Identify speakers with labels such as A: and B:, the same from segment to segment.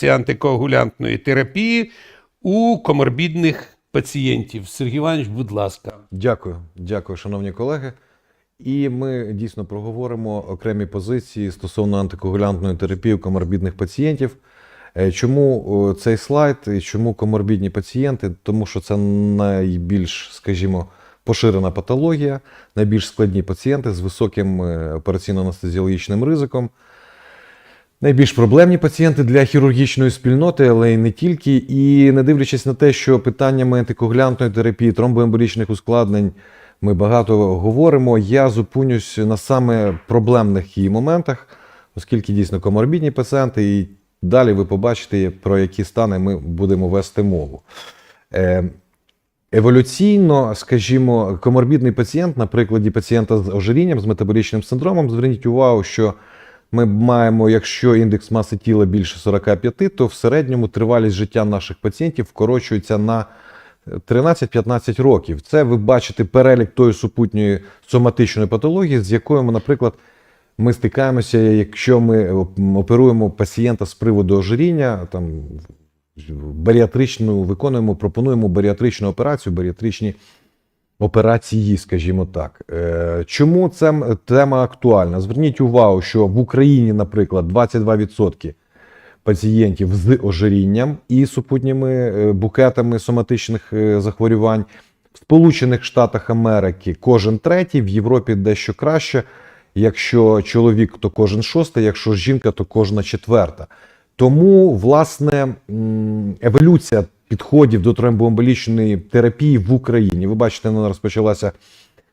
A: ефективізація антикоагулянтної терапії у коморбідних пацієнтів. Сергій Іванович, будь ласка.
B: Дякую, дякую, шановні колеги. І ми дійсно проговоримо окремі позиції стосовно антикоагулянтної терапії у коморбідних пацієнтів. Е, Чому цей слайд і чому коморбідні пацієнти? Тому що це найбільш, скажімо, поширена патологія, найбільш складні пацієнти з високим е, операційно-анестезіологічним ризиком. Найбільш проблемні пацієнти для хірургічної спільноти, але й не тільки. І не дивлячись на те, що питаннями антикоагулянтної терапії, тромбоемболічних ускладнень ми багато говоримо, я зупинюсь на саме проблемних її моментах, оскільки дійсно коморбідні пацієнти, і далі ви побачите, про які стани ми будемо вести мову. Е, Еволюційно, скажімо, коморбідний пацієнт, на прикладі пацієнта з ожирінням, з метаболічним синдромом, зверніть увагу, що ми маємо, якщо індекс маси тіла більше 45, то в середньому тривалість життя наших пацієнтів вкорочується на 13-15 років. Це ви бачите перелік тої супутньої соматичної патології, з якою ми, наприклад, ми стикаємося, якщо ми оперуємо пацієнта з приводу ожиріння, там баріатричну виконуємо, пропонуємо баріатричну операцію, баріатричні операції, скажімо так. Е, Чому ця тема актуальна? Зверніть увагу, що в Україні, наприклад, 22% пацієнтів з ожирінням і супутніми е, букетами соматичних е, захворювань. В Сполучених Штатах Америки кожен третій, в Європі дещо краще. Якщо чоловік, то кожен шостий, якщо жінка, то кожна четверта. Тому, власне, еволюція підходів до тромбоемболічної терапії в Україні. Ви бачите, вона розпочалася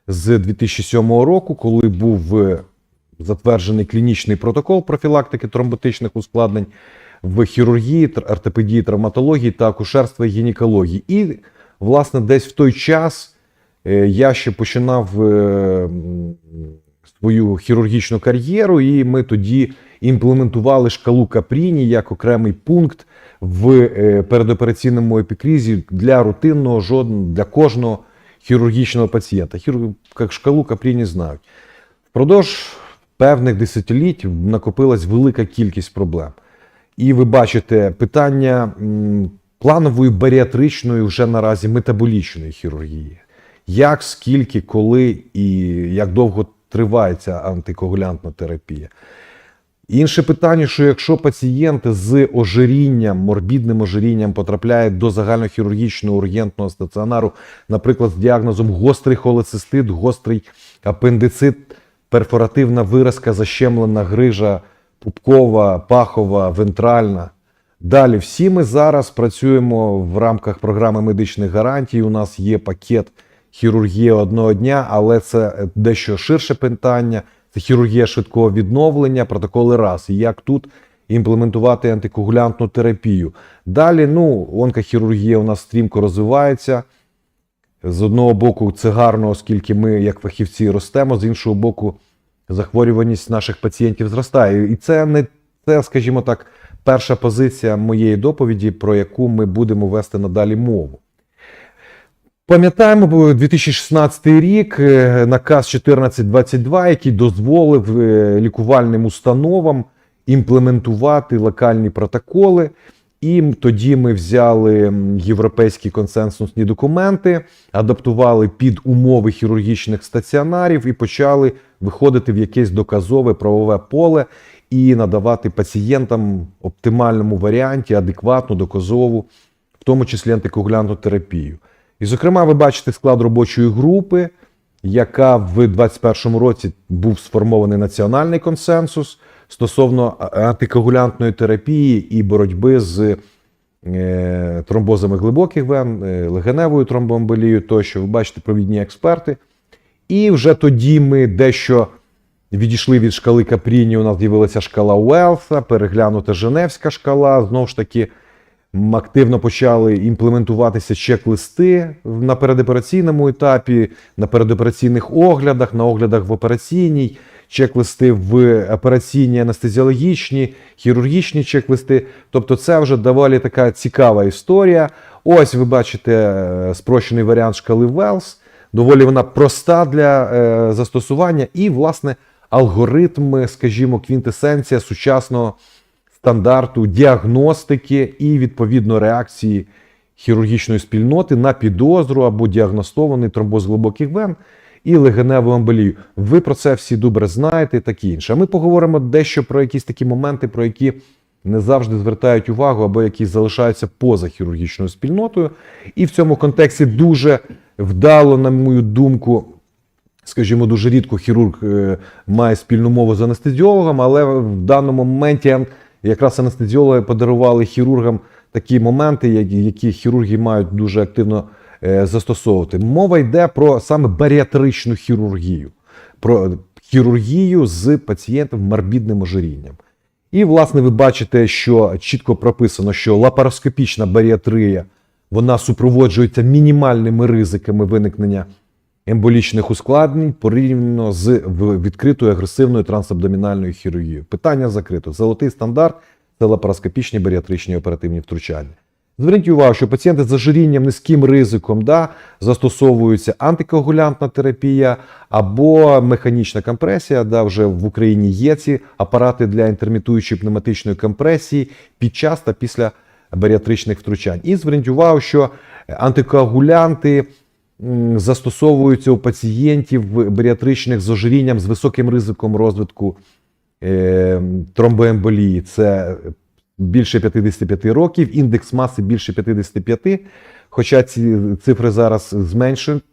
B: з 2007 року, коли був е, затверджений клінічний протокол профілактики тромботичних ускладнень в хірургії, ортопедії, травматології та акушерства і гінекології. І, власне, десь в той час е, я ще починав е, свою хірургічну кар'єру, і ми тоді імплементували шкалу Капріні як окремий пункт в е, передопераційному епікризі для рутинного жодного для кожного хірургічного пацієнта. Хірург, шкалу Капріні знають. Впродовж певних десятиліть накопилась велика кількість проблем. І ви бачите питання планової баріатричної вже наразі метаболічної хірургії. Як, скільки, коли і як довго триває ця антикоагулянтна терапія. Інше питання, що якщо пацієнт з ожирінням, морбідним ожирінням потрапляє до загальнохірургічного ургентного стаціонару, наприклад, з діагнозом гострий холецистит, гострий апендицит, перфоративна виразка, защемлена грижа, пупкова, пахова, вентральна. Далі, всі ми зараз працюємо в рамках програми медичних гарантій. У нас є пакет хірургія одного дня, але це дещо ширше питання. Хірургія швидкого відновлення, протоколи раз. І як тут імплементувати антикоагулянтну терапію. Далі, ну, онкохірургія у нас стрімко розвивається. З одного боку, це гарно, оскільки ми, як фахівці, ростемо, з іншого боку, захворюваність наших пацієнтів зростає. І це не це, скажімо так, перша позиція моєї доповіді, про яку ми будемо вести надалі мову. Пам'ятаємо, 2016 рік е, наказ 1422, який дозволив е, лікувальним установам імплементувати локальні протоколи. І тоді ми взяли європейські консенсусні документи, адаптували під умови хірургічних стаціонарів і почали виходити в якесь доказове правове поле і надавати пацієнтам оптимальному варіанті адекватну доказову, в тому числі антикоагулянтну терапію. І, зокрема, ви бачите склад робочої групи, яка в 2021 році був сформований національний консенсус стосовно антикоагулянтної терапії і боротьби з е, тромбозами глибоких вен, е, легеневою тромбоемболією тощо. Ви бачите провідні експерти. І вже тоді ми дещо відійшли від шкали Капріні. У нас з'явилася шкала Уелса, переглянута Женевська шкала. Знову ж таки, активно почали імплементуватися чек-листи на передопераційному етапі, на передопераційних оглядах, на оглядах в операційній, чек-листи в операційній анестезіологічні, хірургічні чек-листи. Тобто, це вже доволі така цікава історія. Ось ви бачите е, спрощений варіант шкали Велс. Доволі вона проста для е, застосування, і, власне, алгоритм, скажімо, квінтесенція сучасного стандарту діагностики і відповідно реакції хірургічної спільноти на підозру або діагностований тромбоз глибоких вен і легеневу емболію. Ви про це всі добре знаєте, і таке інше. А ми поговоримо дещо про якісь такі моменти, про які не завжди звертають увагу або які залишаються поза хірургічною спільнотою. І в цьому контексті дуже вдало, на мою думку, скажімо, дуже рідко хірург е, має спільну мову з анестезіологом, але в даному моменті якраз анестезіологи подарували хірургам такі моменти, які- які хірурги мають дуже активно е, застосовувати. Мова йде про саме баріатричну хірургію, про хірургію з пацієнтом морбідним ожирінням. І, власне, ви бачите, що чітко прописано, що лапароскопічна баріатрія вона супроводжується мінімальними ризиками виникнення емболічних ускладнень порівняно з відкритою агресивною трансабдомінальною хірургією. Питання закрито. Золотий стандарт це лапароскопічні баріатричні оперативні втручання. Зверніть увагу, що пацієнти з ожирінням низьким ризиком да, застосовується антикоагулянтна терапія або механічна компресія. Да, вже в Україні є ці апарати для інтермітуючої пневматичної компресії під час та після баріатричних втручань. І зверніть увагу, що антикоагулянти застосовуються у пацієнтів баріатричних з ожирінням з високим ризиком розвитку е, тромбоемболії. Це більше 55 років, індекс маси більше 55. Хоча ці цифри зараз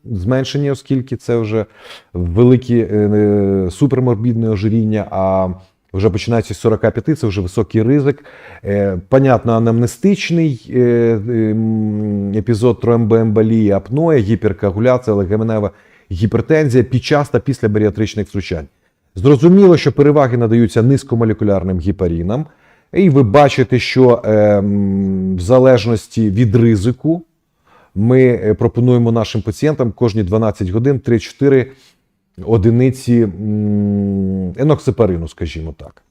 B: зменшені, оскільки це вже великі е, е, суперморбідне ожиріння, а вже починаючи з 45, це вже високий ризик. Е, понятно, анамнестичний е, ем, епізод тромбоемболії, апноя, гіперкоагуляція, легеменева гіпертензія під час та після баріатричних втручань. Зрозуміло, що переваги надаються низькомолекулярним гіпарінам, і ви бачите, що ем, в залежності від ризику ми е, пропонуємо нашим пацієнтам кожні 12 годин 3-4 одиниці м, еноксипарину, скажімо так.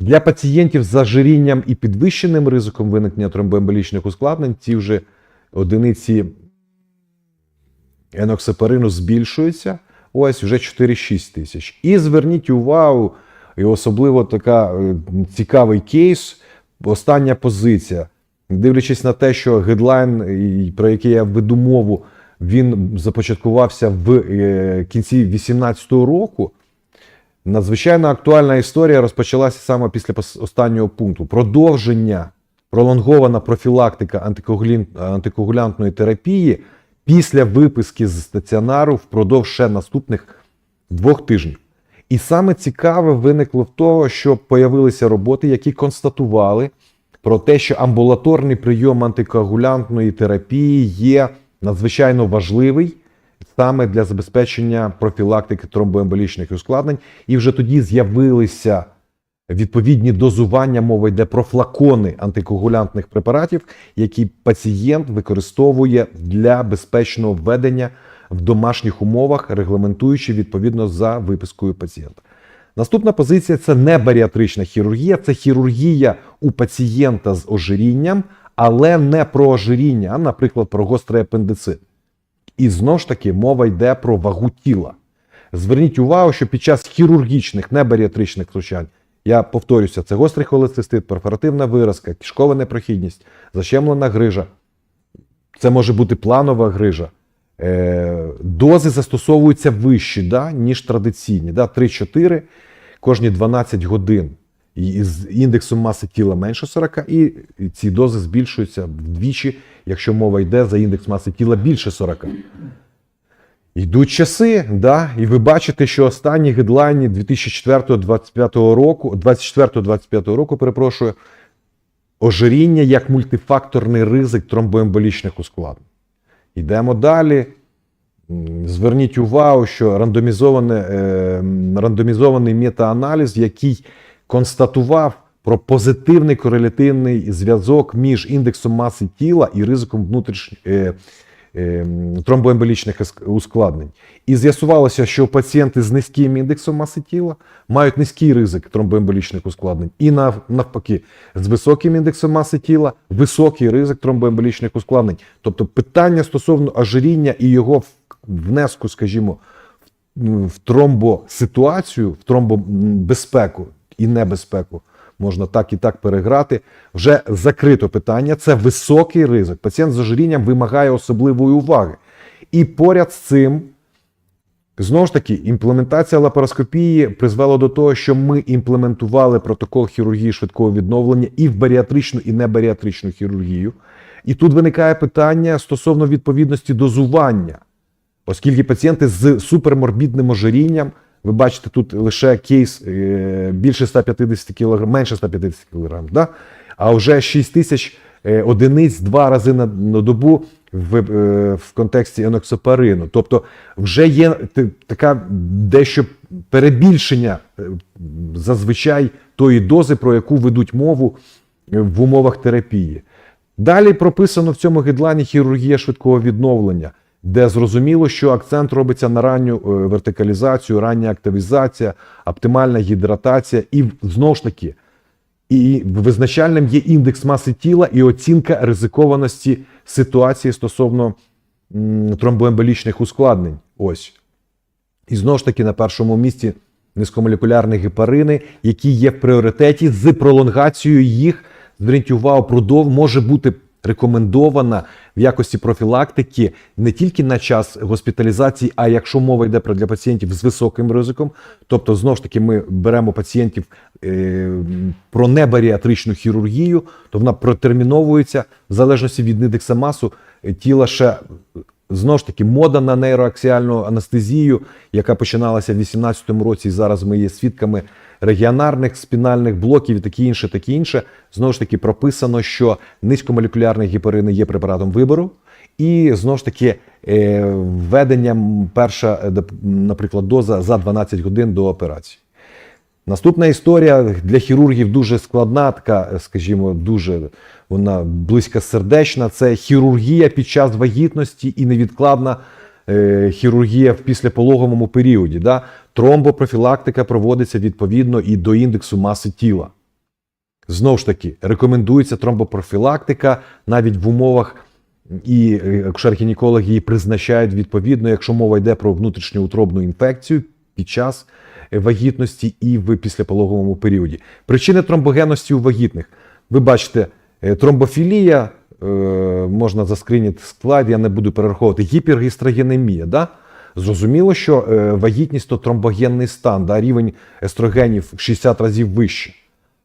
B: Для пацієнтів з зажирінням і підвищеним ризиком виникнення тромбоемболічних ускладнень ці вже одиниці еноксипарину збільшуються. Ось вже 4-6 тисяч. І зверніть увагу, і особливо така е, цікавий кейс, остання позиція. Дивлячись на те, що гедлайн, про який я веду мову, він започаткувався в е, кінці 2018 року. Надзвичайно актуальна історія розпочалася саме після останнього пункту. Продовження, пролонгована профілактика антикоагулін- антикоагулянтної терапії після виписки з стаціонару впродовж ще наступних двох тижнів. І саме цікаве виникло в того, що появилися роботи, які констатували про те, що амбулаторний прийом антикоагулянтної терапії є надзвичайно важливий саме для забезпечення профілактики тромбоемболічних ускладнень. І вже тоді з'явилися відповідні дозування, мова йде про флакони антикоагулянтних препаратів, які пацієнт використовує для безпечного введення в домашніх умовах, регламентуючи відповідно за випискою пацієнта. Наступна позиція це не баріатрична хірургія, це хірургія у пацієнта з ожирінням, але не про ожиріння, а, наприклад, про гострий апендицит. І знову ж таки мова йде про вагу тіла. Зверніть увагу, що під час хірургічних, не баріатричних втручань, я повторюся, це гострий холецистит, перфоративна виразка, кишкова непрохідність, защемлена грижа. Це може бути планова грижа. Е, дози застосовуються вищі, да, ніж традиційні. Да, 3-4 кожні 12 годин. З індексом маси тіла менше 40, і ці дози збільшуються вдвічі, якщо мова йде за індекс маси тіла більше 40. Йдуть часи, да, і ви бачите, що останні гедлайні 2004-2025 року, 24-25 року, перепрошую, ожиріння як мультифакторний ризик тромбоемболічних ускладнень. Йдемо далі. Зверніть увагу, що рандомізоване, е, рандомізований метааналіз, який констатував про позитивний корелятивний зв'язок між індексом маси тіла і ризиком внутрішніх е, е, тромбоемболічних ускладнень. І з'ясувалося, що пацієнти з низьким індексом маси тіла мають низький ризик тромбоемболічних ускладнень. І нав- навпаки, з високим індексом маси тіла високий ризик тромбоемболічних ускладнень. Тобто питання стосовно ожиріння і його внеску, скажімо, в тромбоситуацію, в тромбобезпеку і небезпеку можна так і так переграти. Вже закрито питання. Це високий ризик. Пацієнт з ожирінням вимагає особливої уваги. І поряд з цим Знову ж таки, імплементація лапароскопії призвела до того, що ми імплементували протокол хірургії швидкого відновлення і в баріатричну, і небаріатричну хірургію. І тут виникає питання стосовно відповідності дозування, оскільки пацієнти з суперморбідним ожирінням, ви бачите, тут лише кейс е, більше 150 кг, менше 150 кг, да? а вже 6 тисяч е, одиниць два рази на, добу в, е, в контексті еноксопарину. Тобто вже є така дещо перебільшення зазвичай тої дози, про яку ведуть мову в умовах терапії. Далі прописано в цьому гідлайні хірургія швидкого відновлення, де зрозуміло, що акцент робиться на ранню е, вертикалізацію, рання активізація, оптимальна гідратація, і знову ж таки, і визначальним є індекс маси тіла і оцінка ризикованості ситуації стосовно тромбоемболічних ускладнень. Ось. І знову ж таки на першому місці низькомолекулярні гепарини, які є в пріоритеті з пролонгацією їх. Зверніть увагу, продов може бути рекомендована в якості профілактики не тільки на час госпіталізації, а якщо мова йде про для пацієнтів з високим ризиком. Тобто, знову ж таки, ми беремо пацієнтів е, про небаріатричну хірургію, то вона протерміновується в залежності від індекса масу тіла ще Знову ж таки, мода на нейроаксіальну анестезію, яка починалася в 2018 році, і зараз ми є свідками регіонарних спінальних блоків і таке інше, таке інше. Знову ж таки, прописано, що низькомолекулярні гіпарини є препаратом вибору. І знову ж таки, е, введення перша, е, наприклад, доза за 12 годин до операції. Наступна історія для хірургів дуже складна, така, скажімо, дуже вона близько сердечна. Це хірургія під час вагітності і невідкладна е, хірургія в післяпологовому періоді. Да? Тромбопрофілактика проводиться відповідно і до індексу маси тіла. Знову ж таки, рекомендується тромбопрофілактика навіть в умовах, і е, акушер-гінекологи її призначають відповідно, якщо мова йде про внутрішньоутробну інфекцію під час е, вагітності і в післяпологовому періоді. Причини тромбогенності у вагітних. Ви бачите, е, тромбофілія, е, можна заскриніти склад, я не буду перераховувати, гіпергістрогенемія. Да? Зрозуміло, що е, вагітність то тромбогенний стан, да? рівень естрогенів в 60 разів вищий.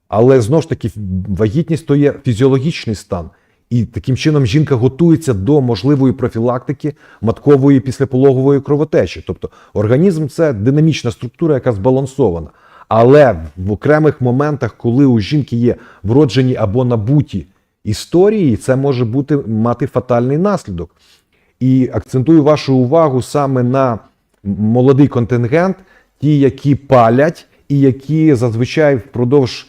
B: Але знову ж таки, вагітність то є фізіологічний стан. І таким чином жінка готується до можливої профілактики маткової післяпологової кровотечі. Тобто організм це динамічна структура, яка збалансована. Але в окремих моментах, коли у жінки є вроджені або набуті історії, це може бути мати фатальний наслідок. І акцентую вашу увагу саме на молодий контингент, ті, які палять, і які зазвичай впродовж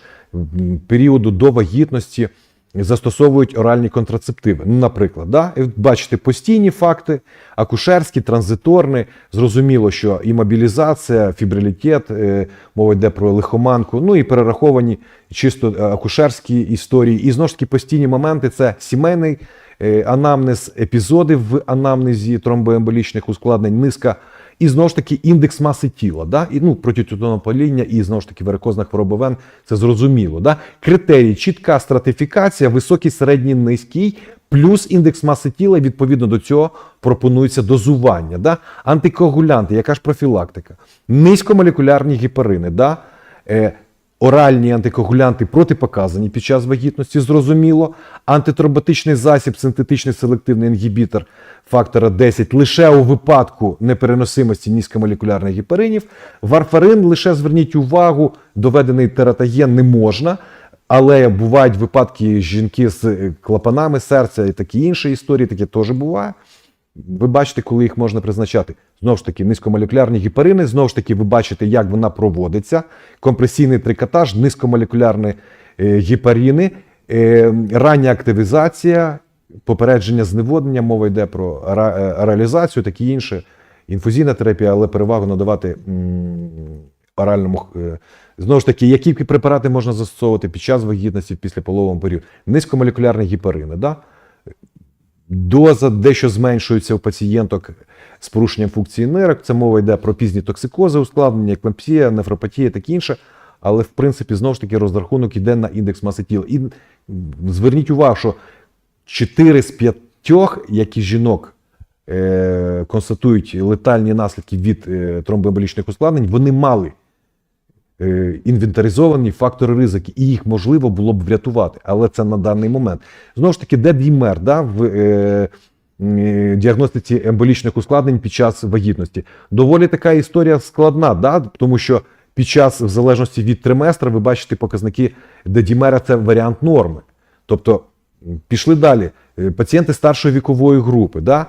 B: періоду до вагітності застосовують оральні контрацептиви. Ну, наприклад, да? І бачите постійні факти, акушерські, транзиторні. Зрозуміло, що і мобілізація, фібрилітет, е, мова йде про лихоманку, ну і перераховані чисто е, акушерські історії. І знову ж таки постійні моменти це сімейний е, анамнез, епізоди в анамнезі тромбоемболічних ускладнень, низка. І знову ж таки індекс маси тіла, да? і ну, протитютонопаління, і знову ж таки варикозна хвороба вен, це зрозуміло. Да? Критерії, чітка стратифікація, високий, середній, низький, плюс індекс маси тіла, відповідно до цього пропонується дозування. Да? Антикоагулянти, яка ж профілактика? Низькомолекулярні гіперини. да? е, оральні антикоагулянти протипоказані під час вагітності, зрозуміло. Антитромботичний засіб, синтетичний селективний інгібітор фактора 10 лише у випадку непереносимості низькомолекулярних гепаринів. Варфарин лише зверніть увагу, доведений тератаген не можна. Але бувають випадки жінки з клапанами серця і такі інші історії, таке теж буває. Ви бачите, коли їх можна призначати. Знову ж таки, низькомолекулярні гіпарини, знову ж таки, ви бачите, як вона проводиться. Компресійний трикотаж, низькомолекулярні е, гіпарини, е, рання активізація, попередження зневоднення, мова йде про е, такі інше. Інфузійна терапія, але перевагу надавати оральному. е, Знову ж таки, які препарати можна застосовувати під час вагітності після полового періоду? Низькомолекулярні гіпарини. Да? Доза дещо зменшується у пацієнток з порушенням функції нирок. Це мова йде про пізні токсикози, ускладнення, еклампсія, нефропатія, таке інше. але в принципі знову ж таки розрахунок іде на індекс маси тіла. І зверніть увагу, що 4 з 5, які жінок е, констатують летальні наслідки від е, тромбоемболічних ускладнень, вони мали інвентаризовані фактори ризики, і їх можливо було б врятувати. Але це на даний момент. Знову ж таки, де діймер да, в е, м, діагностиці емболічних ускладнень під час вагітності. Доволі така історія складна, да, тому що під час, в залежності від триместра, ви бачите показники, де дімера це варіант норми. Тобто, пішли далі. Е, Пацієнти старшої вікової групи, да,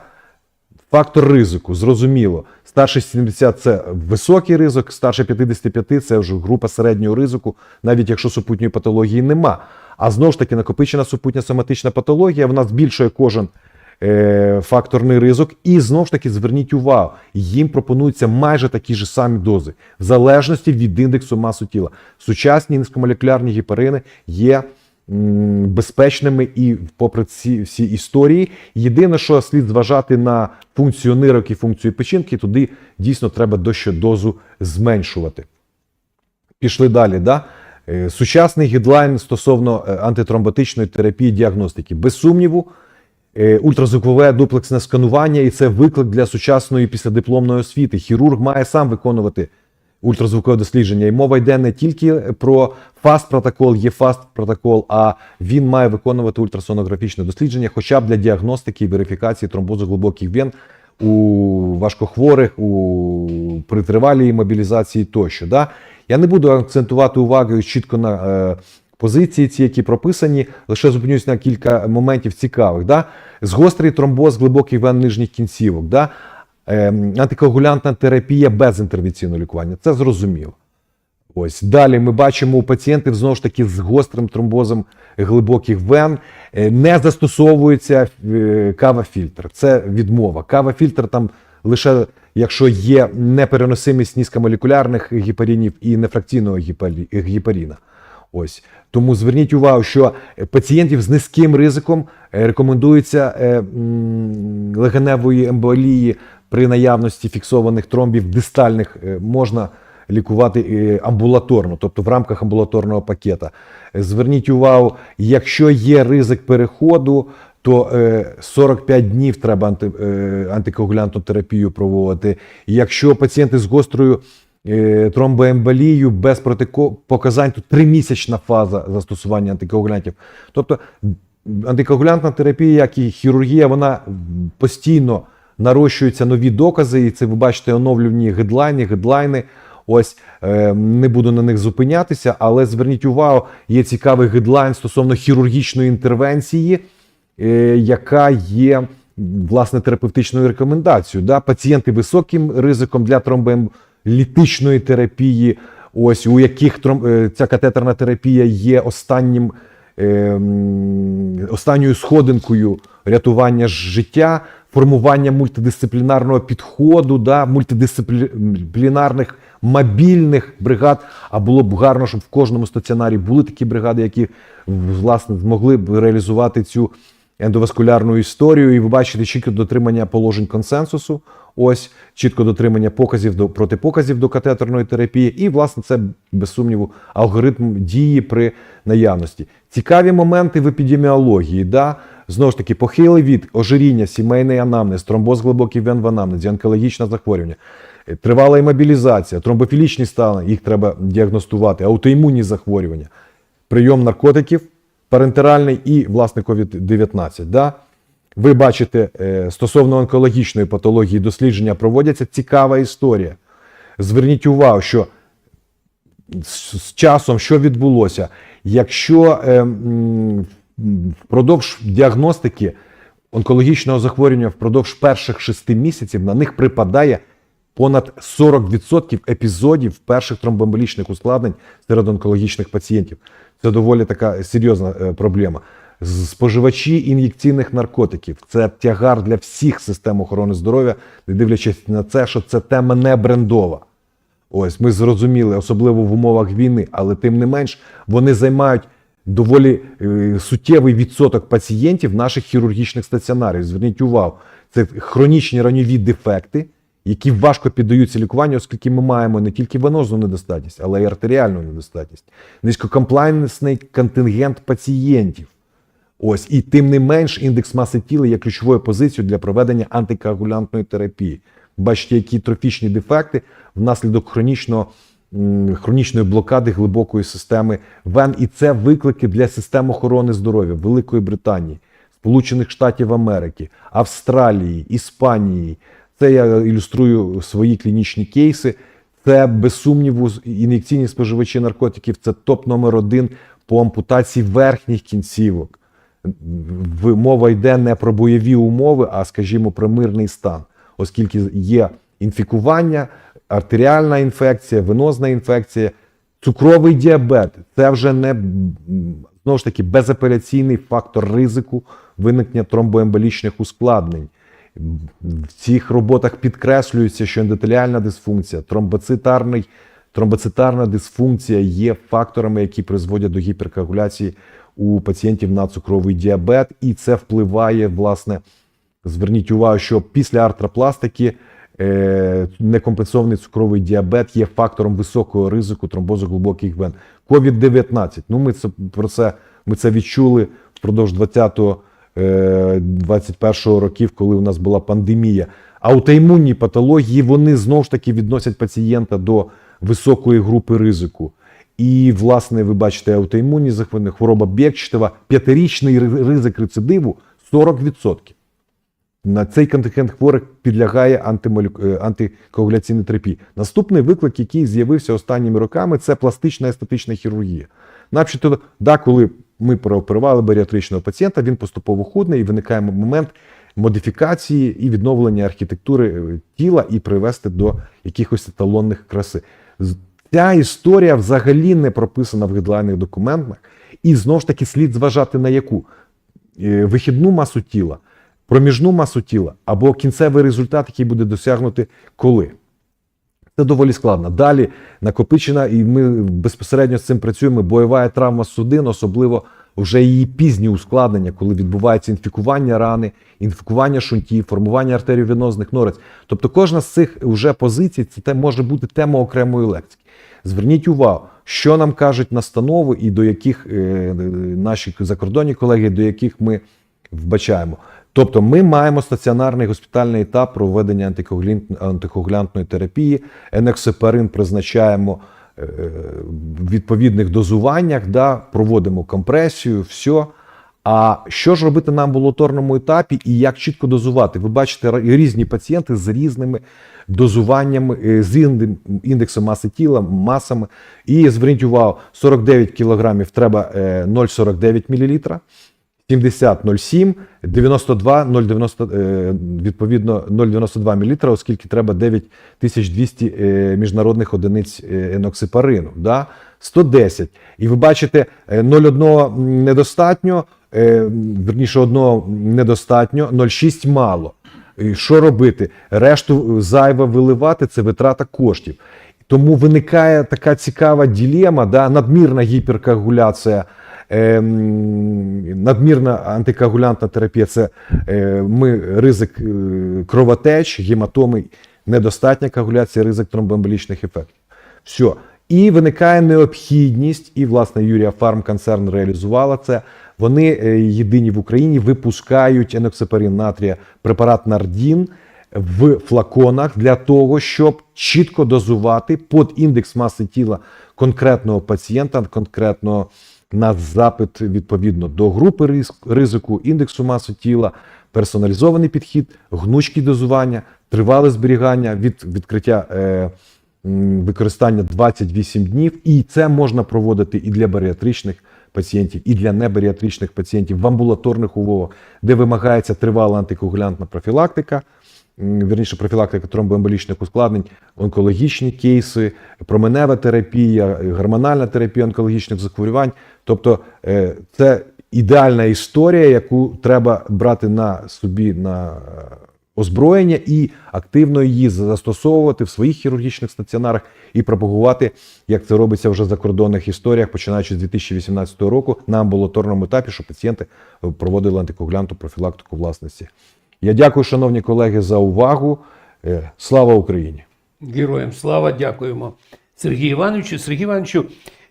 B: Фактор ризику, зрозуміло. Старше 70 це високий ризик, старше 55 це вже група середнього ризику, навіть якщо супутньої патології нема. А знову ж таки, накопичена супутня соматична патологія, вона збільшує кожен е, факторний ризик. І знову ж таки, зверніть увагу, їм пропонуються майже такі ж самі дози, в залежності від індексу масу тіла. Сучасні низькомолекулярні гіпарини є безпечними і попри ці всі історії. Єдине, що слід зважати на функцію нирок і функцію печінки, туди дійсно треба дещо дозу зменшувати. Пішли далі. Да? Е, Сучасний гідлайн стосовно е, антитромботичної терапії діагностики. Без сумніву, е, ультразвукове дуплексне сканування, і це виклик для сучасної післядипломної освіти. Хірург має сам виконувати ультразвукове дослідження. І мова йде не тільки про фаст протокол, є фаст протокол, а він має виконувати ультрасонографічне дослідження, хоча б для діагностики і верифікації тромбозу глибоких вен у важкохворих, у при тривалій мобілізації тощо. Да? Я не буду акцентувати увагу чітко на е, позиції, ці, які прописані, лише зупинюсь на кілька моментів цікавих. Да? Згострий тромбоз глибоких вен нижніх кінцівок. Да? Ем, антикоагулянтна терапія без інтервенційного лікування. Це зрозуміло. Ось далі ми бачимо у пацієнтів знову ж таки з гострим тромбозом глибоких вен е, не застосовується е, кава-фільтр. Це відмова. Кава-фільтр там лише якщо є непереносимість низькомолекулярних гіпарінів і нефракційного гіпаріна. Ось тому зверніть увагу, що пацієнтів з низьким ризиком е, рекомендується легеневої емболії при наявності фіксованих тромбів дистальних е, можна лікувати е, амбулаторно, тобто в рамках амбулаторного пакета. Е, Зверніть увагу, якщо є ризик переходу, то е, 45 днів треба анти, антикоагулянтну терапію проводити. Якщо пацієнти з гострою тромбоемболією без протипоказань, то тримісячна фаза застосування антикоагулянтів. Тобто антикоагулянтна терапія, як і хірургія, вона постійно нарощуються нові докази, і це ви бачите оновлені гедлайни, гедлайни. Ось е, не буду на них зупинятися, але зверніть увагу, є цікавий гедлайн стосовно хірургічної інтервенції, е, яка є власне терапевтичною рекомендацією. Да? Пацієнти високим ризиком для тромбоемлітичної терапії, ось у яких е, ця катетерна терапія є останнім е, останньою сходинкою рятування життя, формування мультидисциплінарного підходу, да, мультидисциплінарних мобільних бригад. А було б гарно, щоб в кожному стаціонарі були такі бригади, які власне змогли б реалізувати цю ендоваскулярну історію. І ви чітко дотримання положень консенсусу. Ось чітко дотримання показів до протипоказів до катетерної терапії, і власне це без сумніву алгоритм дії при наявності. Цікаві моменти в епідеміології. Да? Знову ж таки, похилий від ожиріння, сімейний анамнез, тромбоз глибоких вен в анамнезі, онкологічне захворювання, е, тривала імобілізація, тромбофілічні стани, їх треба діагностувати, аутоімунні захворювання, прийом наркотиків, парентеральний і власне COVID-19. Да? Ви бачите, е, стосовно онкологічної патології дослідження проводяться цікава історія. Зверніть увагу, що з часом що відбулося? Якщо е, впродовж діагностики онкологічного захворювання впродовж перших шести місяців на них припадає понад 40% епізодів перших тромбоемболічних ускладнень серед онкологічних пацієнтів. Це доволі така серйозна е, проблема. Споживачі ін'єкційних наркотиків це тягар для всіх систем охорони здоров'я, не дивлячись на це, що це тема не брендова. Ось ми зрозуміли, особливо в умовах війни, але тим не менш вони займають доволі е, суттєвий відсоток пацієнтів наших хірургічних стаціонарів. Зверніть увагу, це хронічні раньові дефекти які важко піддаються лікуванню, оскільки ми маємо не тільки венозну недостатність, але й артеріальну недостатність, низькокомплайнсний контингент пацієнтів. Ось і тим не менш індекс маси тіла є ключовою позицією для проведення антикоагулянтної терапії. Бачите, які трофічні дефекти внаслідок хронічного, хронічної блокади глибокої системи вен, і це виклики для систем охорони здоров'я Великої Британії, Сполучених Штатів Америки, Австралії, Іспанії. Це я ілюструю свої клінічні кейси. Це без сумніву ін'єкційні споживачі наркотиків. Це топ номер один по ампутації верхніх кінцівок. Мова йде не про бойові умови, а скажімо, про мирний стан, оскільки є інфікування, артеріальна інфекція, венозна інфекція, цукровий діабет. Це вже не знову ж таки безапеляційний фактор ризику виникнення тромбоемболічних ускладнень. В цих роботах підкреслюється, що ендотеліальна дисфункція, тромбоцитарний, тромбоцитарна дисфункція є факторами, які призводять до гіперкоагуляції у пацієнтів на цукровий діабет, і це впливає, власне, зверніть увагу, що після артропластики е, некомпенсований цукровий діабет є фактором високого ризику тромбозу глибоких вен. COVID-19. Ну, ми це про це ми це відчули впродовж 20-го, е, 21-го років, коли у нас була пандемія. Аутоімунні патології вони знову ж таки відносять пацієнта до високої групи ризику. І, власне, ви бачите, аутоімунні захворювання, хвороба Бєкчетова, п'ятирічний ризик рецидиву 40%. На цей контингент хворих підлягає е, антикоагуляційній терапії. Наступний виклик, який з'явився останніми роками, це пластична естетична хірургія. Начебто, да, коли ми прооперували баріатричного пацієнта, він поступово худне і виникає момент модифікації і відновлення архітектури е, тіла і привести до якихось еталонних краси. Ця історія взагалі не прописана в гідлайних документах, і знову ж таки слід зважати на яку Е, вихідну масу тіла, проміжну масу тіла або кінцевий результат, який буде досягнути коли. Це доволі складно. Далі накопичена, і ми безпосередньо з цим працюємо. Бойова травма судин, особливо вже її пізні ускладнення, коли відбувається інфікування рани, інфікування шунтів, формування артеріовенозних норець. Тобто кожна з цих вже позицій це те може бути тема окремої лекції. Зверніть увагу, що нам кажуть настанови і до яких е, наші закордонні колеги, до яких ми вбачаємо. Тобто ми маємо стаціонарний госпітальний етап проведення антикоагулянт- антикоагулянтної терапії. Енексепарин призначаємо відповідних дозуваннях, да, проводимо компресію, все. А що ж робити на амбулаторному етапі і як чітко дозувати? Ви бачите різні пацієнти з різними дозуваннями, е, з індексом маси тіла, масами. І зверніть увагу, 49 кілограмів треба е, 0,49 мл. 70 0,7, 92 0,90, е, відповідно 0,92 мл, оскільки треба 9200 е, міжнародних одиниць е, еноксипарину. Да? 110. І ви бачите, е, 0,1 недостатньо, е, верніше, одного недостатньо, 0,6 мало. І Що робити? Решту зайве виливати це витрата коштів. Тому виникає така цікава ділема, да? надмірна гіперкоагуляція надмірна антикоагулянтна терапія це е, ми, ризик е, кровотеч, гематоми, недостатня коагуляція, ризик тромбоемболічних ефектів. Все. І виникає необхідність, і власне Юрія Фарм концерн реалізувала це. Вони е, єдині в Україні випускають еноксипарин натрія препарат Нардін в флаконах для того, щоб чітко дозувати під індекс маси тіла конкретного пацієнта, конкретного на запит відповідно до групи ризику, індексу маси тіла, персоналізований підхід, гнучкі дозування, тривале зберігання від відкриття е, використання 28 днів. І це можна проводити і для баріатричних пацієнтів, і для небаріатричних пацієнтів в амбулаторних умовах, де вимагається тривала антикоагулянтна профілактика. Вірніше, профілактика тромбоемболічних ускладнень, онкологічні кейси, променева терапія, гормональна терапія онкологічних захворювань. Тобто е, це ідеальна історія, яку треба брати на собі на е, озброєння і активно її застосовувати в своїх хірургічних стаціонарах і пропагувати, як це робиться вже в закордонних історіях, починаючи з 2018 року на амбулаторному етапі, щоб пацієнти е, проводили антикоагулянтну профілактику власності. Я дякую, шановні колеги, за увагу. Слава Україні!
A: Героям слава, дякуємо Сергію Івановичу. Сергію Івановичу,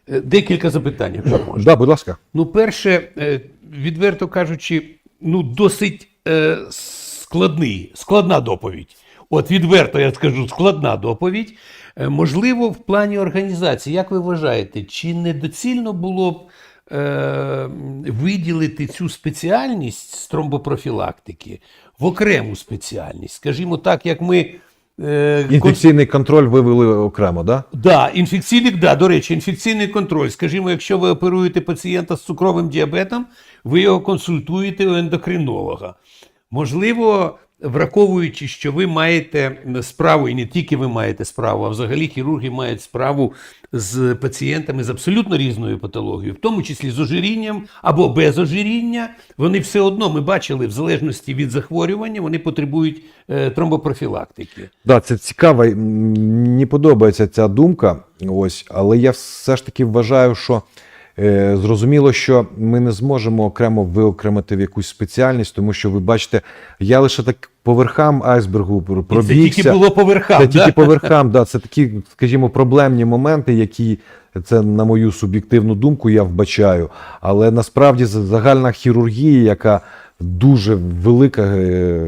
A: декілька запитань, якщо можна.
B: Да, будь ласка.
A: Ну, перше, е, відверто кажучи, ну, досить е, складний, складна доповідь. От відверто я скажу, складна доповідь. Е, Можливо, в плані організації, як ви вважаєте, чи недоцільно було б е, виділити цю спеціальність з тромбопрофілактики в окрему спеціальність? Скажімо так, як ми. Е,
B: Інфекційний контроль вивели окремо, да?
A: Да, інфекційний, да, до речі, інфекційний контроль. Скажімо, якщо ви оперуєте пацієнта з цукровим діабетом, ви його консультуєте у ендокринолога. Можливо, враховуючи, що ви маєте справу, і не тільки ви маєте справу, а взагалі хірурги мають справу з пацієнтами з абсолютно різною патологією, в тому числі з ожирінням або без ожиріння, вони все одно ми бачили, в залежності від захворювання, вони потребують е, тромбопрофілактики.
B: Да, це цікаво. Мені подобається ця думка. Ось, але я все ж таки вважаю, що зрозуміло, що ми не зможемо окремо виокремити в якусь спеціальність, тому що ви бачите, я лише так по верхам айсбергу пр-
A: І Це тільки було по верхам.
B: Це
A: да?
B: тільки по верхам, да, це такі, скажімо, проблемні моменти, які це на мою суб'єктивну думку я вбачаю. Але насправді загальна хірургія, яка дуже велика, е,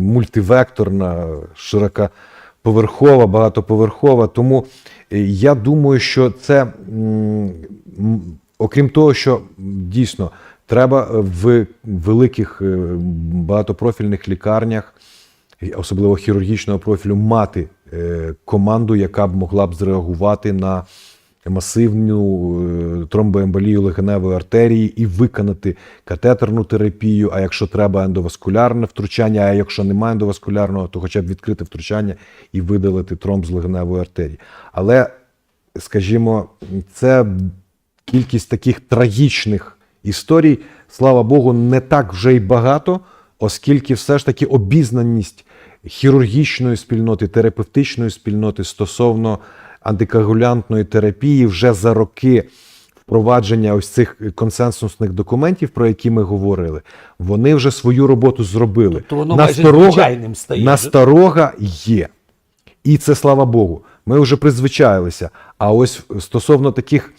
B: мультивекторна, широкоповерхова, багатоповерхова. Тому е, я думаю, що це, окрім того, що дійсно треба в великих е, багатопрофільних лікарнях особливо хірургічного профілю, мати е, команду, яка б могла б зреагувати на масивну е, тромбоемболію легеневої артерії і виконати катетерну терапію. А якщо треба ендоваскулярне втручання, а якщо немає ендоваскулярного, то хоча б відкрити втручання і видалити тромб з легеневої артерії. Але, скажімо, це кількість таких трагічних історій, слава Богу, не так вже й багато, оскільки все ж таки обізнаність хірургічної спільноти, терапевтичної спільноти стосовно антикоагулянтної терапії вже за роки впровадження ось цих консенсусних документів, про які ми говорили, вони вже свою роботу зробили.
A: Тобто воно майже звичайним стає.
B: насторога є. І це слава Богу. Ми вже призвичаїлися. А ось стосовно таких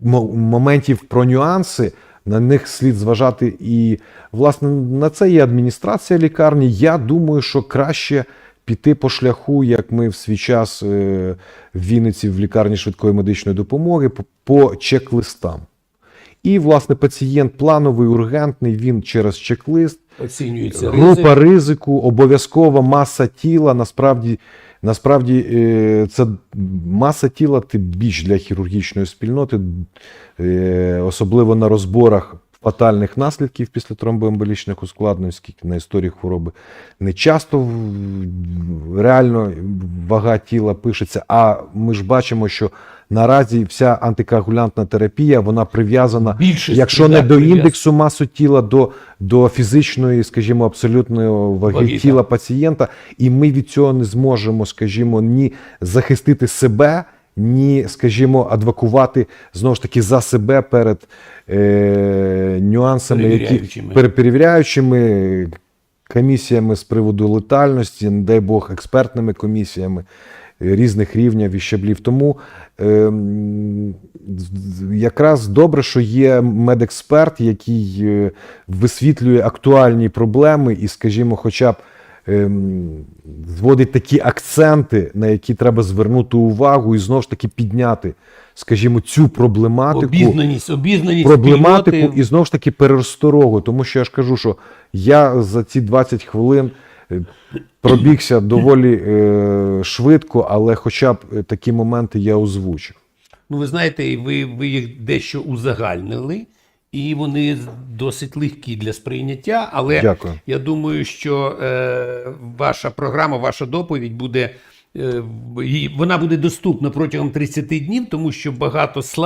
B: моментів про нюанси, на них слід зважати. І, власне, на це є адміністрація лікарні. Я думаю, що краще піти по шляху, як ми в свій час е, в Вінниці в лікарні швидкої медичної допомоги, по, чек-листам. І, власне, пацієнт плановий, ургентний, він через чек-лист
A: Оцінюється
B: Група
A: ризик.
B: ризику, обов'язкова маса тіла. Насправді, насправді е, це маса тіла тим більш для хірургічної спільноти, е, особливо на розборах фатальних наслідків після тромбоемболічних ускладнень, оскільки на історії хвороби не часто реально вага тіла пишеться. А ми ж бачимо, що наразі вся антикоагулянтна терапія вона прив'язана, якщо не
A: так,
B: до індексу масу тіла, до, до фізичної, скажімо, абсолютної ваги,
A: Ваги,
B: тіла пацієнта, і ми від цього не зможемо, скажімо, ні захистити себе, ні, скажімо, адвокувати знову ж таки за себе перед е, нюансами, які
A: Перевіряючими.
B: пере- перевіряючими комісіями з приводу летальності, не дай Бог, експертними комісіями е, різних рівнів і щаблів. Тому з- якраз добре, що є медексперт, який е, висвітлює актуальні проблеми і, скажімо, хоча б зводить такі акценти, на які треба звернути увагу, і знову ж таки підняти, скажімо, цю проблематику
A: Обізнаність, обізнаність
B: проблематику
A: спільноти.
B: і знову ж таки пересторогу. Тому що я ж кажу, що я за ці 20 хвилин е, пробігся доволі е, швидко, але хоча б е, такі моменти я озвучив.
A: Ну, ви знаєте, ви, ви їх дещо узагальнили, і вони досить легкі для сприйняття. Але
B: Дякую.
A: я думаю, що е, ваша програма, ваша доповідь буде. е, Вона буде доступна протягом 30 днів, тому що багато слайдів.